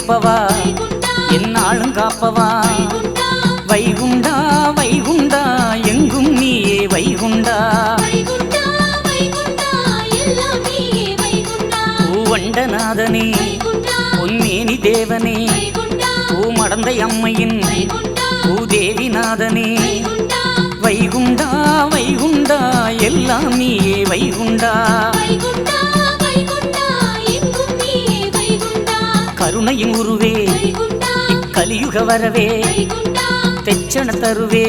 காப்பவா? என்னாலும் காப்பவா? வைகுண்டா வைகுண்டா எங்கும் நீயே வைகுண்டா. பூவண்டநாதனே பொன்னேனி தேவனே பூமடந்தை அம்மையின் பூதேவிநாதனே. வைகுண்டா வைகுண்டா எல்லாம் நீயே வைகுண்டா. கருணையும் உருவே. கலியுக வரவே. தெச்சன தருவே.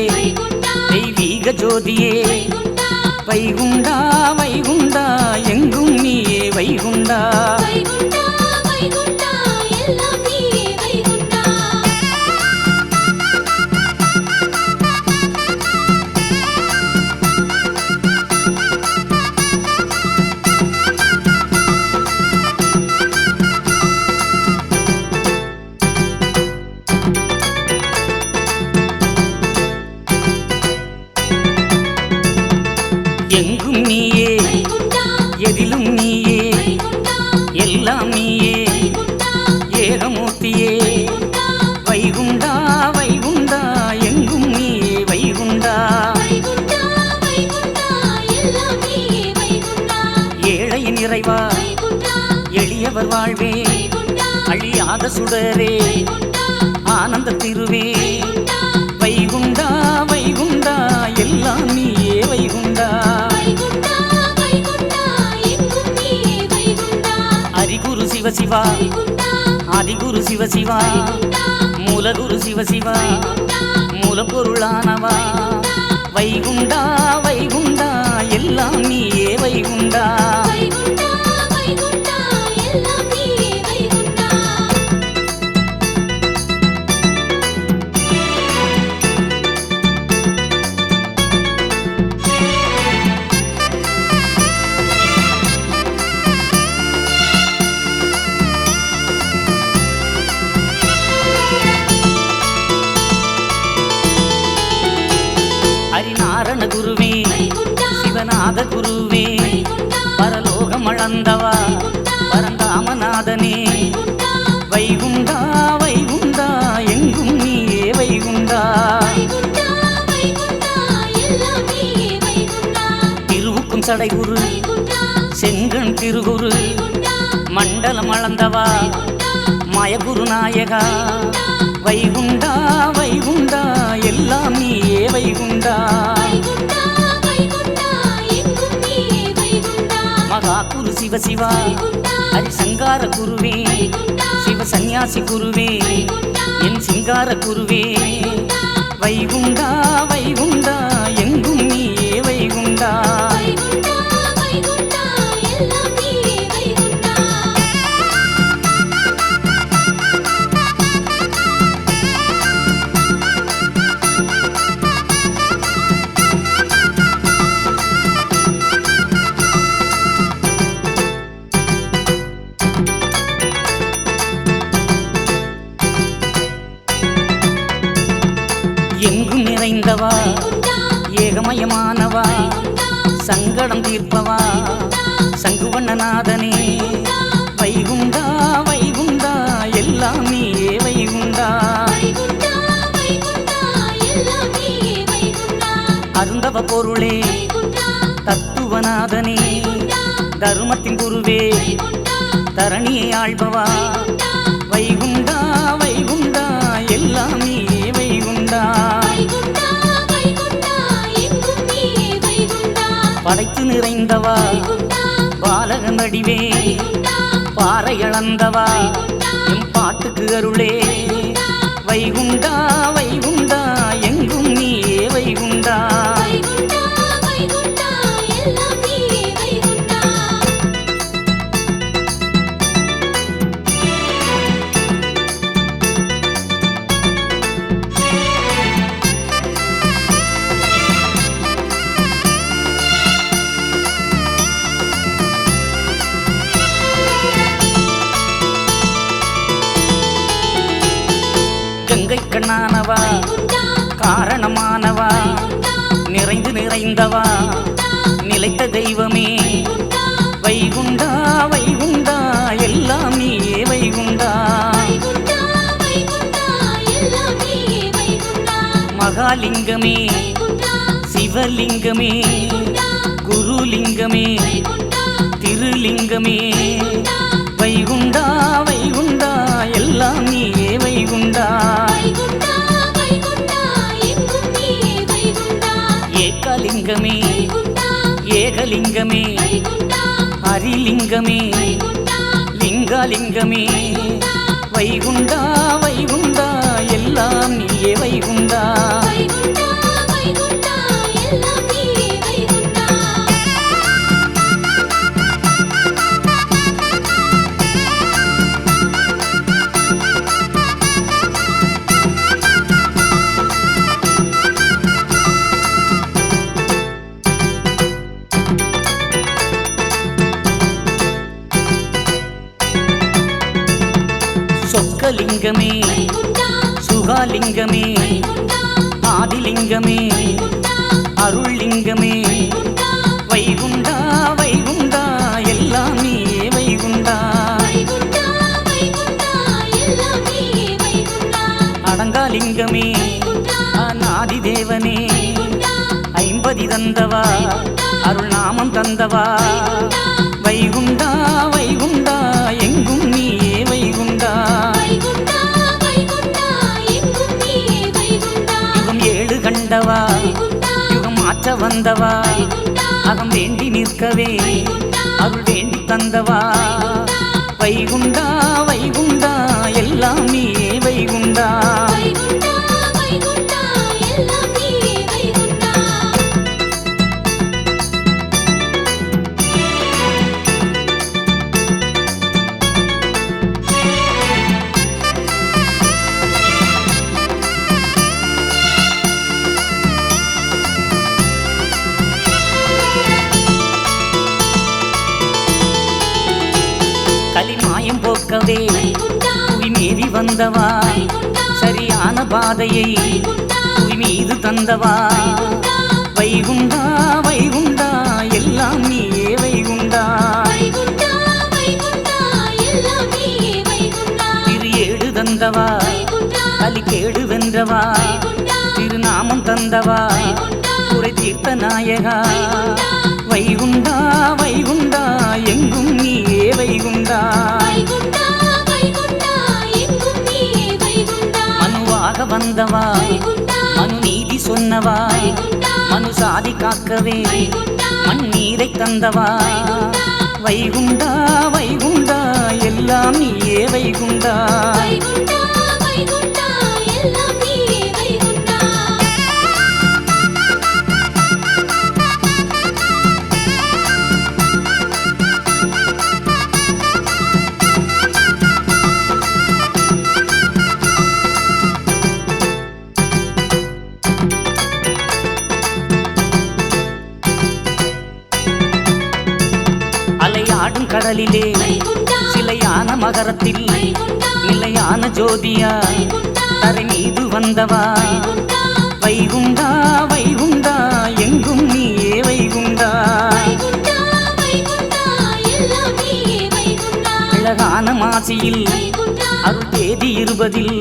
தெய்வீக ஜோதியே. வைகுண்டா வைகுண்டா எங்கும் நீயே வைகுண்டா வைகுண்டா எல்லாம் பாத சுடரே. ஆனந்த திருவே. வைகுண்டா வைகுண்டா எல்லாம் நீயே வைகுண்டா. ஹரிகுரு சிவசிவா ஆதிகுரு சிவசிவா மூலகுரு சிவசிவா மூலப்பொருளானவா. வைகுண்டா வைகுண்டா எல்லாம் நீயே வைகுண்டா. சடைகுரு செங்கண் திருகுரு மண்டலம் அளந்தவா? மயகுரு நாயகா. வைகுண்டா வைகுண்டா எல்லாம் நீயே வைகுண்டா. மகா குரு சிவ சிவா. ஹரிசங்கார குருவே. சிவ சந்நியாசி குருவே. என் சிங்கார குருவே. வைகுண்டா நிறைந்தவா ஏகமயமானவா? சங்கடம் தீர்ப்பவா? சங்குவண்ணநாதனே வைகுண்டா வைகுண்டா எல்லாம் நீயே வைகுண்டா. அருந்தவ பொருளே தத்துவநாதனே தருமத்தின் குருவே தரணியை ஆழ்பவா வைகுண்டா வடிவே பாறை அளந்தவா என் பாட்டுக்கு அருளே. வைகுண்ட நிறைந்தவா? நிலைத்த தெய்வமே. வைகுண்டா வைகுண்டா எல்லாம் நீயே வைகுண்டா. மகாலிங்கமே சிவலிங்கமே குருலிங்கமே திருலிங்கமே ஹரிலிங்கமே லிங்கலிங்கமே வைகுண்டா வைகுண்டா எல்லாம் நீயே சொக்கலிங்கமே சுகாலிங்கமே ஆதிலிங்கமே அருள்லிங்கமே. வைகுண்டா. வைகுண்டா எல்லாம் வைகுண்டா. அடங்காலிங்கமே அநாதி தேவனே ஐம்பதி தந்தவா அருள் நாமம் தந்தவா. தந்தவாய் அகம் வேண்டி நிற்கவே. அருள் வேண்டி தந்தவா. வைகுண்டா மீறி வந்தவா சரியான பாதையை மீது தந்தவா? வைகுண்டா? வைகுண்டா எல்லாம் நீயே வைகுண்டா. திரு ஏடு தந்தவா? கலிக்கேடு வென்றவா? திருநாமம் தந்தவா? குறை தீர்த்த நாயகா? வைகுண்டா சாதி காக்கவே மண் நீரை தந்தவா? வைகுண்டா. வைகுண்டா எல்லாம் நீயே வைகுண்டா. கடலிலே சிலையான மகரத்தில் நிலையான ஜோதியா தரை மீது வந்தவா? வைகுண்டா வைகுண்டா எங்கும் நீயே வைகுண்டா? அழகான மாசியில் அருள் தேதி இருபதில்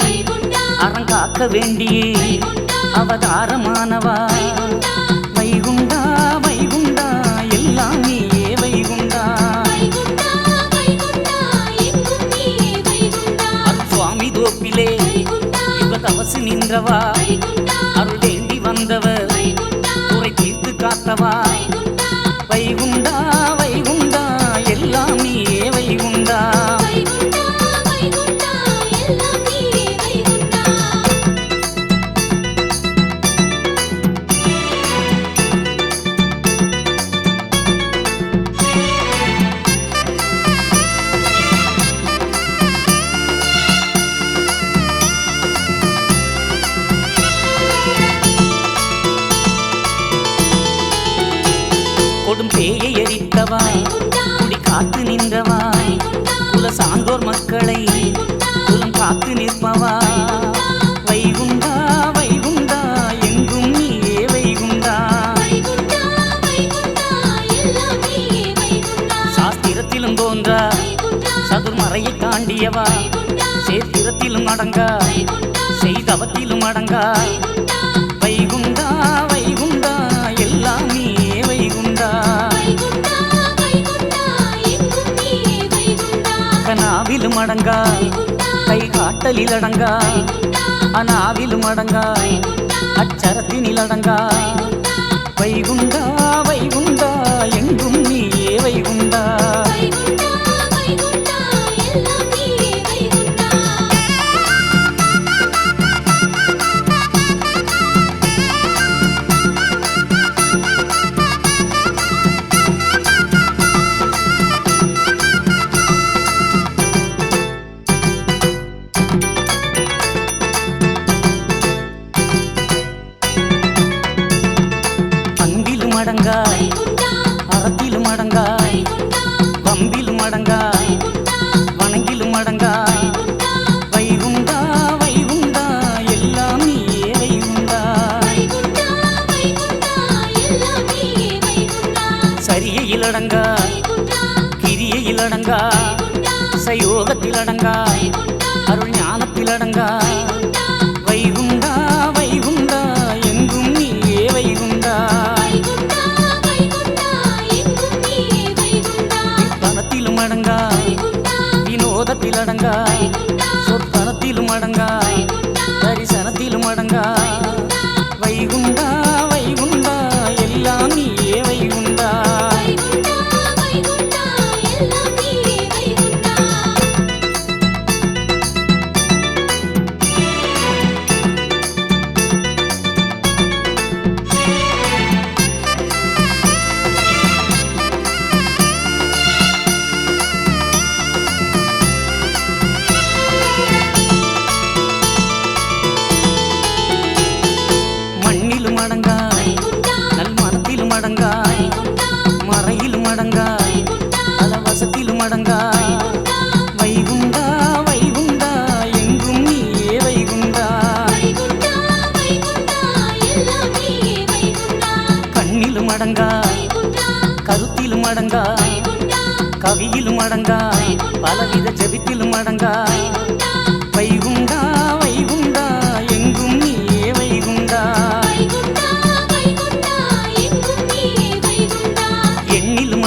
அறங்காக்க வேண்டியே. அவதாரமானவா? தீர்த்து அடங்கா கை காட்டலில் அடங்கா அனாவிலும் அடங்கா அச்சரத்தினில் அடங்கா வைகுண்டா வைகுண்டா எங்கும்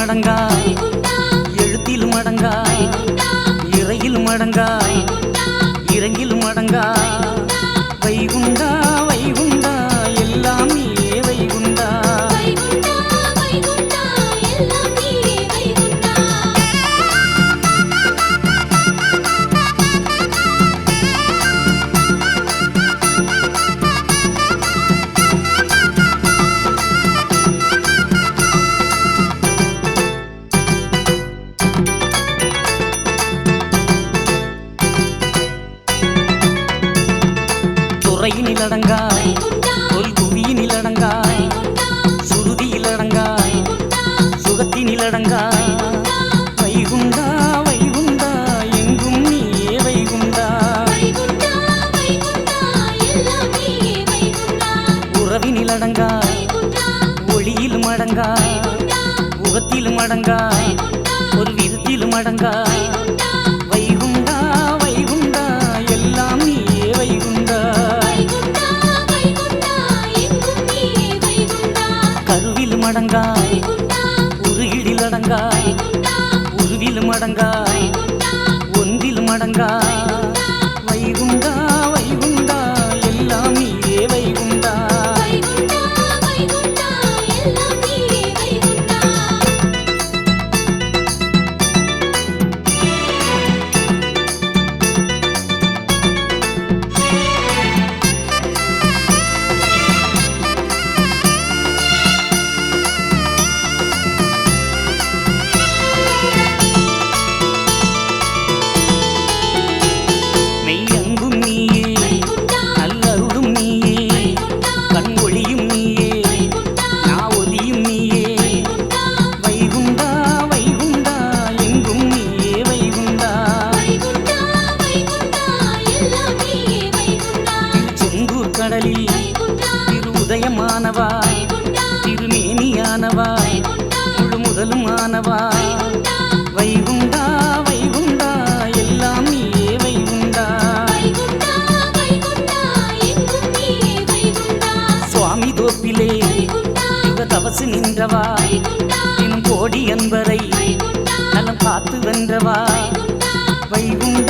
மடங்கா எழுத்தில் மடங்கா இறையில் மடங்கா இறங்கில் மடங்கா 말던가? இன்னும் கோடி அன்பரை நலம் பார்த்து வென்றவா? வைகும்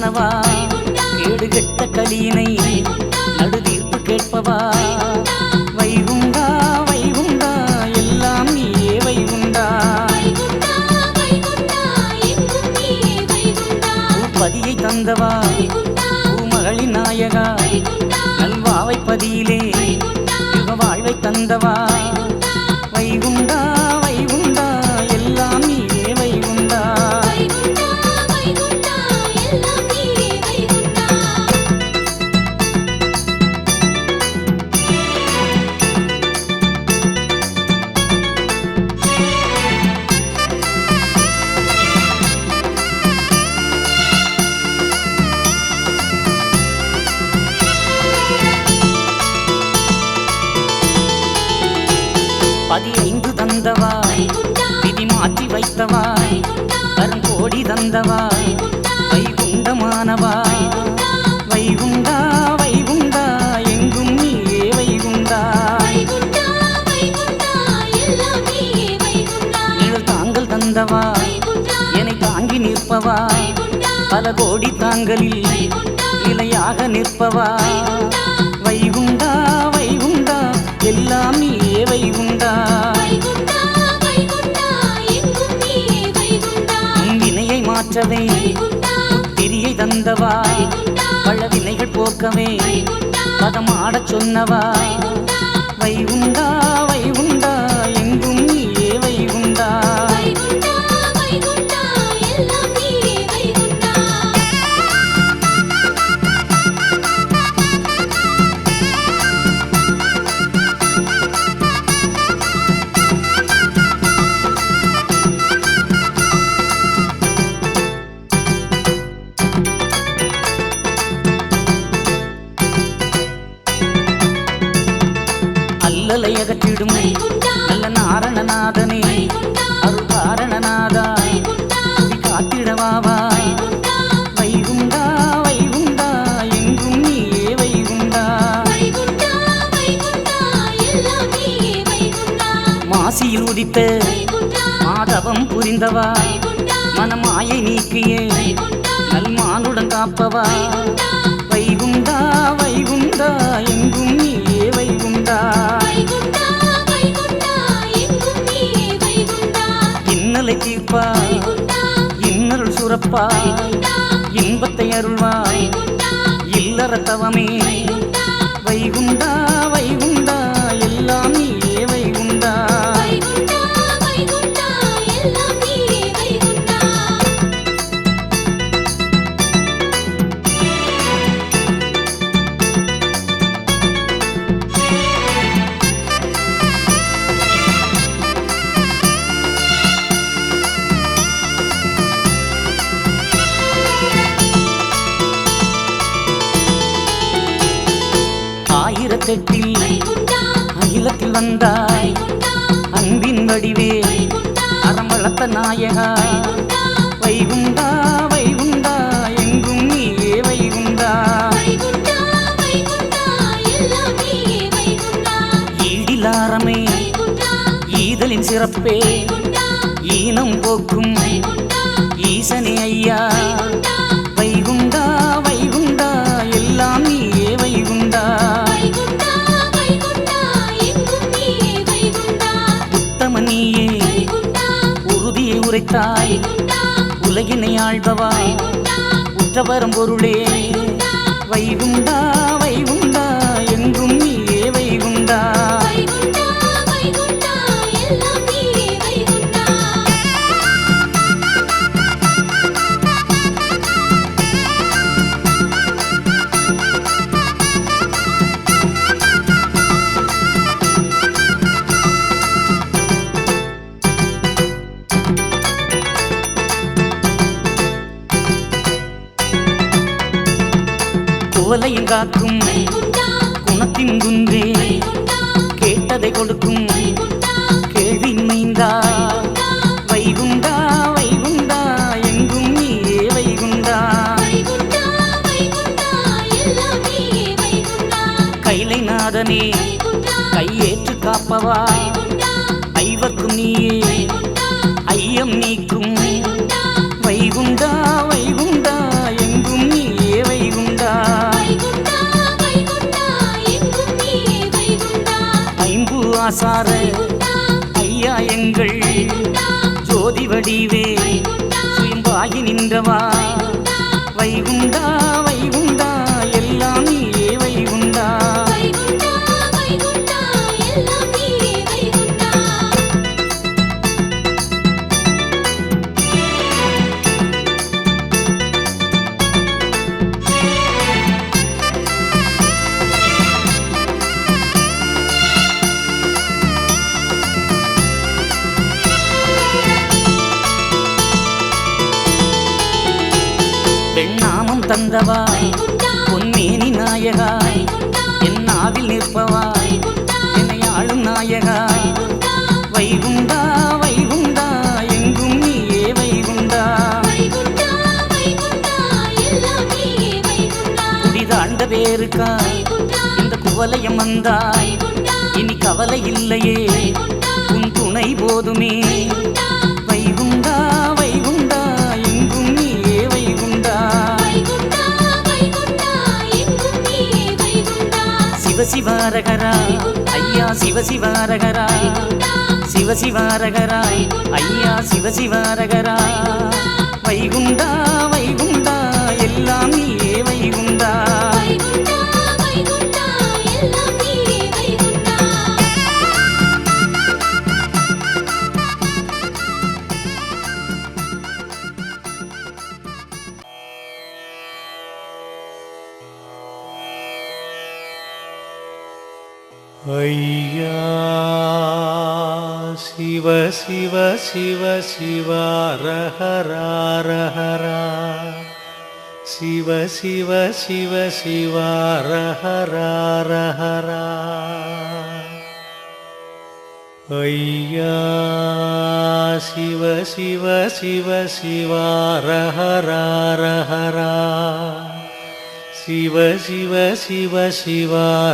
முகுந்த நானவா கேடு கெட்ட களியினை நடுதீர்ப்பு கேட்பவா? வைகுண்டா வைகுண்டா எல்லாம் நீயே வைகுண்டா. பதியை தந்தவா? வைகுண்டா பூமகளின் நாயகா? நல்வாவை பதியிலே யுக வாழ்வை தந்தவா? கருங்கோடி வைகுண்டமானவா? வைகுண்டா வைகுண்டா எங்கும் நீயே வைகுண்டா. வைகுண்டா நிழல் தாங்கள் தந்தவா? என்னை தாங்கி நிற்பவா? பல கோடி தாங்களில் நிலையாக நிற்பவா? வைகுண்டா வைகுண்டா எல்லாம் நீயே வைகுண்டா. வைகுண்டா. திரியை தந்தவா. பல வினைகள் போக்கவே பதமாடச் சொன்னவா. வைகுண்டா. வைகுண்டா மாதவம் புரிந்தவா? மனமாயை நீக்கியே நல்மானுடன் காப்பவா? வைகுண்டா வைகுண்டா எங்கும் நீயே வைகுண்டா? இன்னலை வைகுண்டா இன்னருள் சுரப்பாய் இன்பத்தை அருள்வாய் இல்லற செட்டில் அகிலத்தில் வந்தாய். அன்பின் வடிவே அறம் வளர்த்த நாயகா. வைகுண்டா வைகுண்டா எங்கும் நீயே வைகுண்டா. ஈடிலாரமே ஈதலின் சிறப்பே ஈனம் போக்கும் ஈசனே ஐயா. வைகுண்டா. உற்றவரம் பொருளே. வைகுண்டா. தந்தவா? பொன்மேனி நாயகா? என் நாவில் நிற்பவா? என்னை ஆளும் நாயகா? வைகுண்டா வைகுண்டா எங்கும் நீயே வைகுண்டா? குடிதாழ்ந்த பேருக்கா இந்த குவலயம் வந்தாய் இனி கவலை இல்லையே. உன் துணை போதுமே. சிவசிவாரகரா ஐயா சிவசிவாரகரா சிவசிவாரகரா ஐயா சிவசிவாரகரா வைகுண்டா சிவ சிவ சிவாரஹராரஹரா ஐயா சிவ சிவ சிவ சிவாரஹராரஹரா சிவ சிவ சிவ சிவாரஹராரஹரா